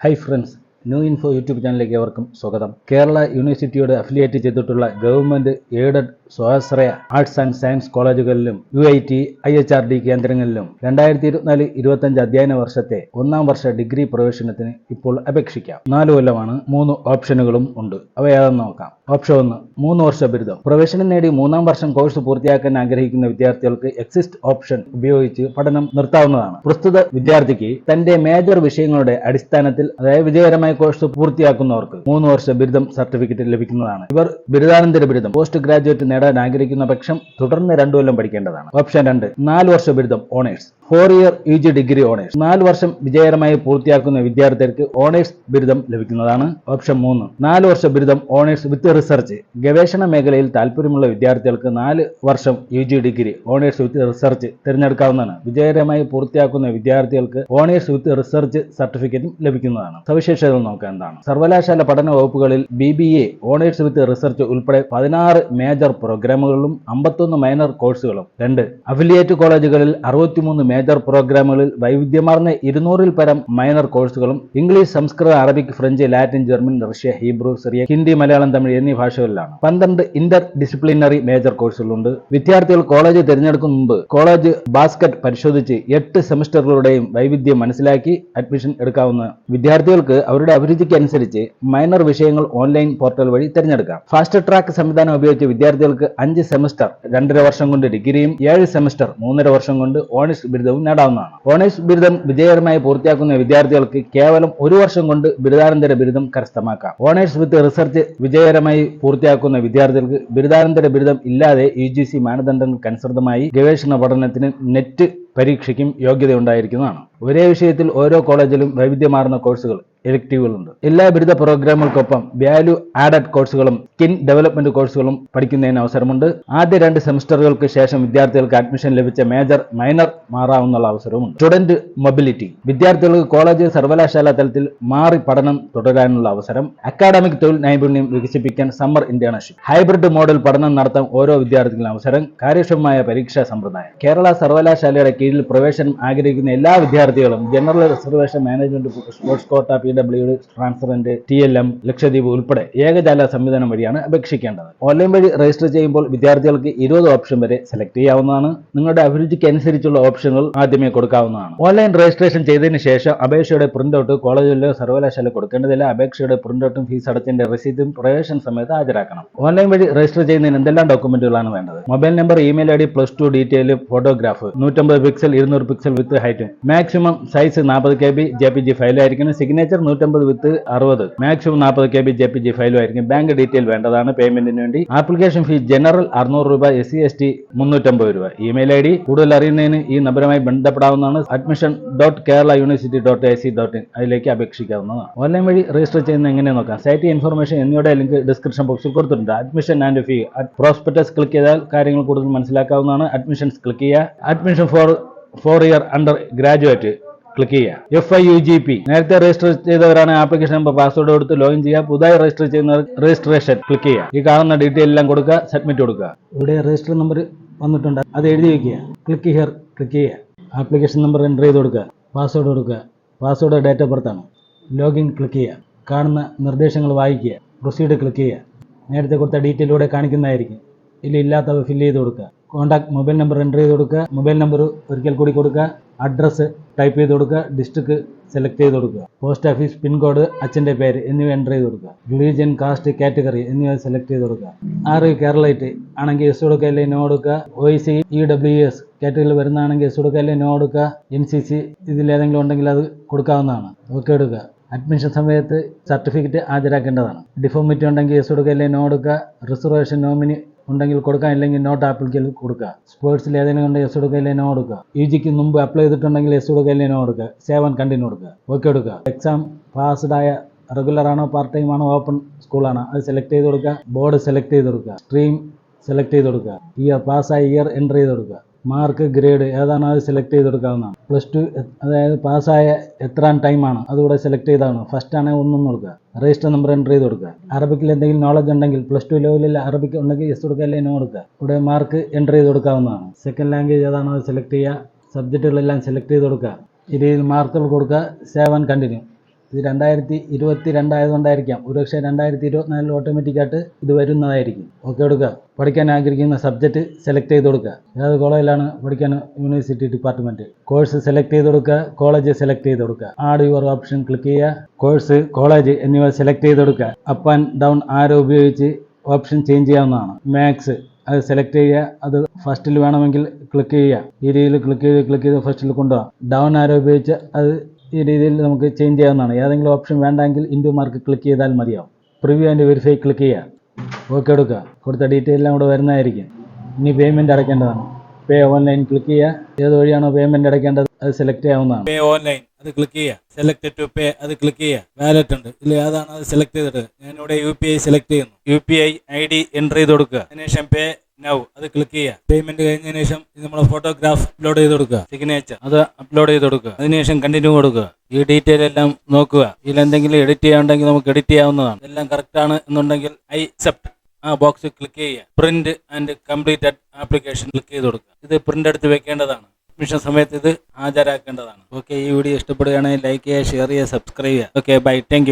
Hi friends new info YouTube ചാനലിലേക്ക് അവർക്കും സ്വാഗതം. കേരള യൂണിവേഴ്സിറ്റിയോട് അഫിലിയേറ്റ് ചെയ്തിട്ടുള്ള ഗവൺമെന്റ് എയ്ഡഡ് സ്വാശ്രയ ആർട്സ് ആൻഡ് സയൻസ് കോളേജുകളിലും U I T I H R D കേന്ദ്രങ്ങളിലും രണ്ടായിരത്തി ഇരുപത്തിനാല് ഇരുപത്തഞ്ച് അധ്യയന വർഷത്തെ ഒന്നാം വർഷ ഡിഗ്രി പ്രവേശനത്തിന് ഇപ്പോൾ അപേക്ഷിക്കാം. നാല് കൊല്ലമാണ് മൂന്ന് ഓപ്ഷനുകളും ഉണ്ട്. അവ ഏതെന്ന് നോക്കാം. ഓപ്ഷൻ ഒന്ന് മൂന്ന് വർഷ ബിരുദം. പ്രവേശനം നേടി മൂന്നാം വർഷം കോഴ്സ് പൂർത്തിയാക്കാൻ ആഗ്രഹിക്കുന്ന വിദ്യാർത്ഥികൾക്ക് എക്സിസ്റ്റ് ഓപ്ഷൻ ഉപയോഗിച്ച് പഠനം നിർത്താവുന്നതാണ്. പ്രസ്തുത വിദ്യാർത്ഥിക്ക് തന്റെ മേജർ വിഷയങ്ങളുടെ അടിസ്ഥാനത്തിൽ അതായത് വിജയകരമായ കോഴ്സ് പൂർത്തിയാക്കുന്നവർക്ക് മൂന്ന് വർഷ ബിരുദം സർട്ടിഫിക്കറ്റ് ലഭിക്കുന്നതാണ്. ഇവർ ബിരുദാനന്തര ബിരുദം പോസ്റ്റ് ഗ്രാജുവേറ്റ് നേടാൻ ആഗ്രഹിക്കുന്ന പക്ഷം തുടർന്ന് രണ്ടു കൊല്ലം പഠിക്കേണ്ടതാണ്. ഓപ്ഷൻ രണ്ട് നാല് വർഷ ബിരുദം honours four year U G degree honours നാല് വർഷം വിജയകരമായി പൂർത്തിയാക്കുന്ന വിദ്യാർത്ഥികൾക്ക് ഓണേഴ്സ് ബിരുദം ലഭിക്കുന്നതാണ് ഓപ്ഷൻ മൂന്ന്. നാല് വർഷ ബിരുദം ഓണേഴ്സ് വിത്ത് റിസർച്ച് ഗവേഷണ മേഖലയിൽ താല്പര്യമുള്ള വിദ്യാർത്ഥികൾക്ക് നാല് വർഷം U G degree honours with research തിരഞ്ഞെടുക്കാവുന്നതാണ്. വിജയകരമായി പൂർത്തിയാക്കുന്ന വിദ്യാർത്ഥികൾക്ക് ഓണേഴ്സ് വിത്ത് റിസർച്ച് സർട്ടിഫിക്കറ്റും ലഭിക്കുന്നതാണ്. സവിശേഷതകൾ നോക്കാൻ എന്താണ്? സർവകലാശാല പഠന വകുപ്പുകളിൽ B B A honours with research ഉൾപ്പെടെ പതിനാറ് മേജർ പ്രോഗ്രാമുകളിലും അമ്പത്തൊന്ന് മൈനർ കോഴ്സുകളും രണ്ട് അഫിലിയേറ്റ് കോളേജുകളിൽ അറുപത്തിമൂന്ന് മേജർ പ്രോഗ്രാമുകളിൽ വൈവിധ്യമാർന്ന ഇരുന്നൂറിൽ പരം മൈനർ കോഴ്സുകളും ഇംഗ്ലീഷ് സംസ്കൃത Arabic French Latin German Russia Hebrew Syria Hindi Malayalam Tamil എന്നീ ഭാഷകളിലാണ്. പന്ത്രണ്ട് ഇന്റർ ഡിസിപ്ലിനറി മേജർ കോഴ്സുകളുണ്ട് വിദ്യാർത്ഥികൾ കോളേജ് തിരഞ്ഞെടുക്കും മുമ്പ് കോളേജ് ബാസ്കറ്റ് പരിശോധിച്ച് എട്ട് സെമസ്റ്ററുകളുടെയും വൈവിധ്യം മനസ്സിലാക്കി അഡ്മിഷൻ എടുക്കാവുന്ന വിദ്യാർത്ഥികൾക്ക് അവരുടെ അഭിരുചിക്കനുസരിച്ച് മൈനർ വിഷയങ്ങൾ ഓൺലൈൻ പോർട്ടൽ വഴി തിരഞ്ഞെടുക്കാം. ഫാസ്റ്റ് ട്രാക്ക് സംവിധാനം ഉപയോഗിച്ച് വിദ്യാർത്ഥികൾക്ക് അഞ്ച് സെമസ്റ്റർ രണ്ടര വർഷം കൊണ്ട് ഡിഗ്രിയും ഏഴ് സെമസ്റ്റർ മൂന്നര വർഷം കൊണ്ട് ഓണേഴ്സ് ബിരുദവും നേടാവുന്നതാണ്. ഓണേഴ്സ് ബിരുദം വിജയകരമായി പൂർത്തിയാക്കുന്ന വിദ്യാർത്ഥികൾക്ക് കേവലം ഒരു വർഷം കൊണ്ട് ബിരുദാനന്തര ബിരുദം കരസ്ഥമാക്കാം. ഓണേഴ്സ് വിത്ത് റിസർച്ച് വിജയകരമായി പൂർത്തിയാക്കുന്ന വിദ്യാർത്ഥികൾക്ക് ബിരുദാനന്തര ബിരുദം ഇല്ലാതെ യു ജി സി മാനദണ്ഡങ്ങൾക്കനുസൃതമായി ഗവേഷണ പഠനത്തിന് നെറ്റ് പരീക്ഷയ്ക്കും യോഗ്യതയുണ്ടായിരിക്കുന്നതാണ്. ഒരേ വിഷയത്തിൽ ഓരോ കോളേജിലും വൈവിധ്യമാർന്ന കോഴ്സുകൾ ഇലക്റ്റീവുകളുണ്ട് എല്ലാ ബിരുദ പ്രോഗ്രാമുകൾക്കൊപ്പം വാല്യൂ ആഡഡ് കോഴ്സുകളും സ്കിൻ ഡെവലപ്മെന്റ് കോഴ്സുകളും പഠിക്കുന്നതിന് അവസരമുണ്ട്. ആദ്യ രണ്ട് സെമസ്റ്ററുകൾക്ക് ശേഷം വിദ്യാർത്ഥികൾക്ക് അഡ്മിഷൻ ലഭിച്ച മേജർ മൈനർ മാറാവുന്ന അവസരവുമുണ്ട്. സ്റ്റുഡന്റ് മൊബിലിറ്റി വിദ്യാർത്ഥികൾക്ക് കോളേജ് സർവകലാശാല തലത്തിൽ മാറി പഠനം തുടരാനുള്ള അവസരം. അക്കാഡമിക് തൊഴിൽ നൈപുണ്യം വികസിപ്പിക്കാൻ സമ്മർ ഇന്റേൺഷിപ്പ് ഹൈബ്രിഡ് മോഡൽ പഠനം നടത്താൻ ഓരോ വിദ്യാർത്ഥികളും അവസരം. കാര്യക്ഷമമായ പരീക്ഷാ സമ്പ്രദായം. കേരള സർവകലാശാലയുടെ കീഴിൽ പ്രവേശനം ആഗ്രഹിക്കുന്ന എല്ലാ വിദ്യാർത്ഥികളും general reservation management sports quota P W transgender T L M Lakshadweep ഉൾപ്പെടെ ഏകജാല സംവിധാനം വഴിയാണ് അപേക്ഷിക്കേണ്ടത്. ഓൺലൈൻ വഴി രജിസ്റ്റർ ചെയ്യുമ്പോൾ വിദ്യാർത്ഥികൾക്ക് ഇരുപത് ഓപ്ഷൻ വരെ സെലക്ട് ചെയ്യാവുന്നതാണ്. നിങ്ങളുടെ അഭിരുചിക്ക് അനുസരിച്ചുള്ള ഓപ്ഷനുകൾ ആദ്യമേ കൊടുക്കാവുന്നതാണ്. ഓൺലൈൻ രജിസ്ട്രേഷൻ ചെയ്തതിന് ശേഷം അപേക്ഷയുടെ പ്രിന്റ് ഔട്ട് കോളേജിലോ സർവകലാശാല കൊടുക്കേണ്ടതില്ല. അപേക്ഷയുടെ പ്രിന്റ് ഔട്ടും ഫീസ് അടച്ചതിന്റെ രസീതും പ്രവേശന സമയത്ത് ഹാജരാക്കണം. ഓൺലൈൻ വഴി രജിസ്റ്റർ ചെയ്യുന്നതിന് എന്തെല്ലാം ഡോക്യുമെന്റുകളാണ് വേണ്ടത്? Mobile number email I D plus two detail photograph നൂറ്റമ്പത് പിക്സൽ ഇരുന്നൂറ് pixel with height maximum size നാൽപ്പത് K B J P G ഫയലായിരിക്കണം signature നൂറ്റമ്പത് വിത്ത് അറുപത്. മാക്സിമം നാൽപ്പത് K B J P G ഫയലും ആയിരിക്കും ബാങ്ക് ഡീറ്റെയിൽ വേണ്ടതാണ്. പേയ്മെന്റിന് വേണ്ടി ആപ്ലിക്കേഷൻ ഫീ ജനറൽ അറുന്നൂറ് രൂപ എസ് സി എസ് ടി മുന്നൂറ്റമ്പത് രൂപ. ഇമെയിൽ ഐ ഡി കൂടുതൽ അറിയുന്നതിന് ഈ നമ്പറുമായി ബന്ധപ്പെടാവുന്നതാണ്. Admission dot Kerala university dot A C dot in അതിലേക്ക് അപേക്ഷിക്കാവുന്നതാണ്. ഓൺലൈൻ വഴി രജിസ്റ്റർ ചെയ്യുന്ന എങ്ങനെ നോക്കാം? സൈറ്റ് ഇൻഫർമേഷൻ എന്നിവയുടെ ലിങ്ക് ഡിസ്ക്രിപ്ഷൻ ബോക്സിൽ കൊടുത്തിട്ടുണ്ട്. Admission and fee prospectus click ചെയ്താൽ കാര്യങ്ങൾ കൂടുതൽ മനസ്സിലാക്കാവുന്നതാണ്. അഡ്മിഷൻസ് ക്ലിക്ക് ചെയ്യുക. Admission for four year undergraduate click ചെയ്യുക. F I U G P നേരത്തെ രജിസ്റ്റർ ചെയ്തവരാണ് ആപ്ലിക്കേഷൻ നമ്പർ പാസ്വേഡ് കൊടുത്ത് ലോഗിൻ ചെയ്യുക. പുതുതായി രജിസ്റ്റർ ചെയ്യുന്നവർ രജിസ്ട്രേഷൻ ക്ലിക്ക് ചെയ്യുക. ഈ കാണുന്ന ഡീറ്റെയിൽ എല്ലാം കൊടുക്കുക സബ്മിറ്റ് കൊടുക്കുക. ഇവിടെ രജിസ്റ്റർ നമ്പർ വന്നിട്ടുണ്ട്. അത് എഴുതി വയ്ക്കുക ക്ലിക്ക് ഹിയർ ക്ലിക്ക് ചെയ്യുക. ആപ്ലിക്കേഷൻ നമ്പർ എന്റർ ചെയ്ത് കൊടുക്കുക. പാസ്വേഡ് കൊടുക്കുക. പാസ്വേഡ് ഡേറ്റ് ഓഫ് ബർത്ത് ആണ്. ലോഗിൻ ക്ലിക്ക് ചെയ്യുക. കാണുന്ന നിർദ്ദേശങ്ങൾ വായിക്കുക. പ്രൊസീഡ് ക്ലിക്ക് ചെയ്യുക. നേരത്തെ കൊടുത്ത ഡീറ്റെയിലൂടെ കാണിക്കുന്നതായിരിക്കും. ഇതിൽ ഇല്ലാത്തവ ഫില്ല് ചെയ്ത് കൊടുക്കുക. കോൺടാക്ട് മൊബൈൽ നമ്പർ എന്റർ ചെയ്ത് കൊടുക്കുക. മൊബൈൽ നമ്പർ ഒരിക്കൽ കൂടി കൊടുക്കുക. അഡ്രസ്സ് ടൈപ്പ് ചെയ്ത് കൊടുക്കുക. ഡിസ്ട്രിക്ട് സെലക്ട് ചെയ്ത് കൊടുക്കുക. പോസ്റ്റ് ഓഫീസ് പിൻകോഡ് അച്ഛന്റെ പേര് എന്നിവ എന്റർ ചെയ്ത് കൊടുക്കുക. റിലീജിയൻ കാസ്റ്റ് കാറ്റഗറി എന്നിവ സെലക്ട് ചെയ്ത് കൊടുക്കുക. ആറ് കേരളൈറ്റ് ആണെങ്കിൽ എസ് കൊടുക്കുക അല്ലെങ്കിൽ നോ കൊടുക്കുക. O C E W S കാറ്റഗറിയിൽ വരുന്നതാണെങ്കിൽ എസ് കൊടുക്കുക അല്ലെങ്കിൽ നോ കൊടുക്കുക. എൻ സി സി ഇതിലേതെങ്കിലും ഉണ്ടെങ്കിൽ അത് കൊടുക്കാവുന്നതാണ്. ഓക്കെ എടുക്കുക. അഡ്മിഷൻ സമയത്ത് സർട്ടിഫിക്കറ്റ് ഹാജരാക്കേണ്ടതാണ്. ഡിഫോമിറ്റി ഉണ്ടെങ്കിൽ എസ് കൊടുക്കുക അല്ലെങ്കിൽ നോ കൊടുക്കുക. റിസർവേഷൻ നോമിനി ഉണ്ടെങ്കിൽ കൊടുക്കാം ഇല്ലെങ്കിൽ നോട്ട് ആപ്ലിക്കൽ കൊടുക്കുക സ്പോർട്സിൽ ഏതെങ്കിലും ഉണ്ടെങ്കിൽ എസ് കൊടുക്കുക അല്ലെങ്കിൽ നോ കൊടുക്കുക യു ജിക്ക് മുമ്പ് അപ്ലൈ ചെയ്തിട്ടുണ്ടെങ്കിൽ എസ് കൊടുക്കുക നോ കൊടുക്കുക. സേവൻ കണ്ടിന്യൂ കൊടുക്കുക. ഓക്കെ കൊടുക്കുക. എക്സാം പാസ്ഡ് ആയ റെഗുലർ ആണോ പാർട്ട് ടൈം ആണോ ഓപ്പൺ സ്കൂളാണോ അത് സെലക്ട് ചെയ്ത് കൊടുക്കുക. ബോർഡ് സെലക്ട് ചെയ്ത് കൊടുക്കുക. സ്ട്രീം സെലക്ട് ചെയ്ത് കൊടുക്കുക. ഇയർ പാസ്സായ ഇയർ എന്റർ ചെയ്ത് കൊടുക്കുക. മാർക്ക് ഗ്രേഡ് ഏതാണ് അത് സെലക്ട് ചെയ്ത് കൊടുക്കാവുന്നതാണ് പ്ലസ് ടു അതായത് പാസ്സായ എത്രാം ടൈമാണ് അതുകൂടെ സെലക്ട് ചെയ്താണ്. ഫസ്റ്റ് ആണെങ്കിൽ ഒന്നും കൊടുക്കുക. രജിസ്റ്റർ നമ്പർ എന്റർ ചെയ്ത് കൊടുക്കുക. അറബിക്കിൽ എന്തെങ്കിലും നോളജ് ഉണ്ടെങ്കിൽ പ്ലസ് ടു ലെവലിൽ അറബിക്ക് ഉണ്ടെങ്കിൽ എസ് കൊടുക്കുക അല്ലെങ്കിൽ നോ കൊടുക്കുക. ഇവിടെ മാർക്ക് എന്റർ ചെയ്ത് കൊടുക്കാവുന്നതാണ്. സെക്കൻഡ് ലാംഗ്വേജ് ഏതാണോ അത് സെലക്ട് ചെയ്യുക. സബ്ജക്റ്റുകളെല്ലാം സെലക്ട് ചെയ്ത് കൊടുക്കുക. രീതിയിൽ മാർക്കുകൾ കൊടുക്കുക. സേവ് കണ്ടിന്യൂ ഇത് രണ്ടായിരത്തി ഇരുപത്തി രണ്ടായതുകൊണ്ടായിരിക്കാം ഒരുപക്ഷെ രണ്ടായിരത്തി ഇരുപത്തിനാലിൽ ഓട്ടോമാറ്റിക്കായിട്ട് ഇത് വരുന്നതായിരിക്കും. ഓക്കെ കൊടുക്കുക. പഠിക്കാൻ ആഗ്രഹിക്കുന്ന സബ്ജക്റ്റ് സെലക്ട് ചെയ്ത് കൊടുക്കുക. ഏത് കോളേജിലാണ് പഠിക്കാൻ യൂണിവേഴ്സിറ്റി ഡിപ്പാർട്ട്മെന്റ് കോഴ്സ് സെലക്ട് ചെയ്ത് കൊടുക്കുക. കോളേജ് സെലക്ട് ചെയ്ത് കൊടുക്കുക. ആഡ് യുവർ ഓപ്ഷൻ ക്ലിക്ക് ചെയ്യുക. കോഴ്സ് കോളേജ് എന്നിവ സെലക്ട് ചെയ്ത് കൊടുക്കുക. അപ്പ് ആൻഡ് ഡൗൺ ആരോ ഉപയോഗിച്ച് ഓപ്ഷൻ ചേഞ്ച് ചെയ്യാവുന്നതാണ്. മാത്സ് അത് സെലക്ട് ചെയ്യുക. അത് ഫസ്റ്റിൽ വേണമെങ്കിൽ ക്ലിക്ക് ചെയ്യുക. ഈ രീതിയിൽ ക്ലിക്ക് ചെയ്ത് ക്ലിക്ക് ചെയ്ത് ഫസ്റ്റിൽ കൊണ്ടുപോകാം. ഡൗൺ ആരോ ഉപയോഗിച്ച് അത് ഈ രീതിയിൽ നമുക്ക് ചേഞ്ച് ചെയ്യാവുന്നതാണ്. ഏതെങ്കിലും ഓപ്ഷൻ വേണ്ടെങ്കിൽ ഇൻഡു മാർക്ക് ക്ലിക്ക് ചെയ്താൽ മതിയാവും. പ്രിവ്യൂ ആൻഡ് വെരിഫൈ ക്ലിക്ക് ചെയ്യുക ഓക്കെ എടുക്കുക. കൊടുത്ത ഡീറ്റെയിൽ എല്ലാം കൂടെ വരുന്നതായിരിക്കും. ഇനി പേയ്മെന്റ് അടയ്ക്കേണ്ടതാണ്. പേ ഓൺലൈൻ ക്ലിക്ക് ചെയ്യുക. ഏത് വഴിയാണോ പേയ്മെന്റ് അടയ്ക്കേണ്ടത് അത് സെലക്ട് ചെയ്യാവുന്നതാണ്. പേ ഓൺലൈൻ അത് ക്ലിക്ക് ചെയ്യുക. സെലക്ട് ടു പേ അത് ക്ലിക്ക് ചെയ്യുക. വാലറ്റ് ഉണ്ട്. ഇതിൽ ഏതാണ് അത് സെലക്ട് ചെയ്തിട്ട്. ഞാനിവിടെ യു പി ഐ സെലക്ട് ചെയ്യുന്നു. U P I I D enter ചെയ്ത് കൊടുക്കുക. അതിനുശേഷം പേ നൗ അത് ക്ലിക്ക് ചെയ്യുക. പേയ്മെന്റ് കഴിഞ്ഞതിന് ശേഷം നമ്മുടെ ഫോട്ടോഗ്രാഫ് അപ്ലോഡ് ചെയ്ത് കൊടുക്കുക. സിഗ്നേച്ചർ അത് അപ്ലോഡ് ചെയ്ത് കൊടുക്കുക. അതിനുശേഷം കണ്ടിന്യൂ കൊടുക്കുക. ഈ ഡീറ്റെയിൽ എല്ലാം നോക്കുക. ഇതിൽ എന്തെങ്കിലും എഡിറ്റ് ചെയ്യാണ്ടെങ്കിൽ നമുക്ക് എഡിറ്റ് ചെയ്യാവുന്നതാണ്. എല്ലാം കറക്റ്റ് ആണ് എന്നുണ്ടെങ്കിൽ ഐ അക്സെപ്റ്റ് ആ ബോക്സ് ക്ലിക്ക് ചെയ്യുക. Print and completed application click ചെയ്ത് കൊടുക്കുക. ഇത് പ്രിന്റ് എടുത്ത് വെക്കേണ്ടതാണ്. മിഷൻ സമയത്ത് ഇത് ഹാജരാക്കേണ്ടതാണ്. ഓക്കെ ഈ വീഡിയോ ഇഷ്ടപ്പെടുകയാണെങ്കിൽ ലൈക്ക് ചെയ്യുക ഷെയർ ചെയ്യുക സബ്സ്ക്രൈബ് ചെയ്യുക. Okay bye thank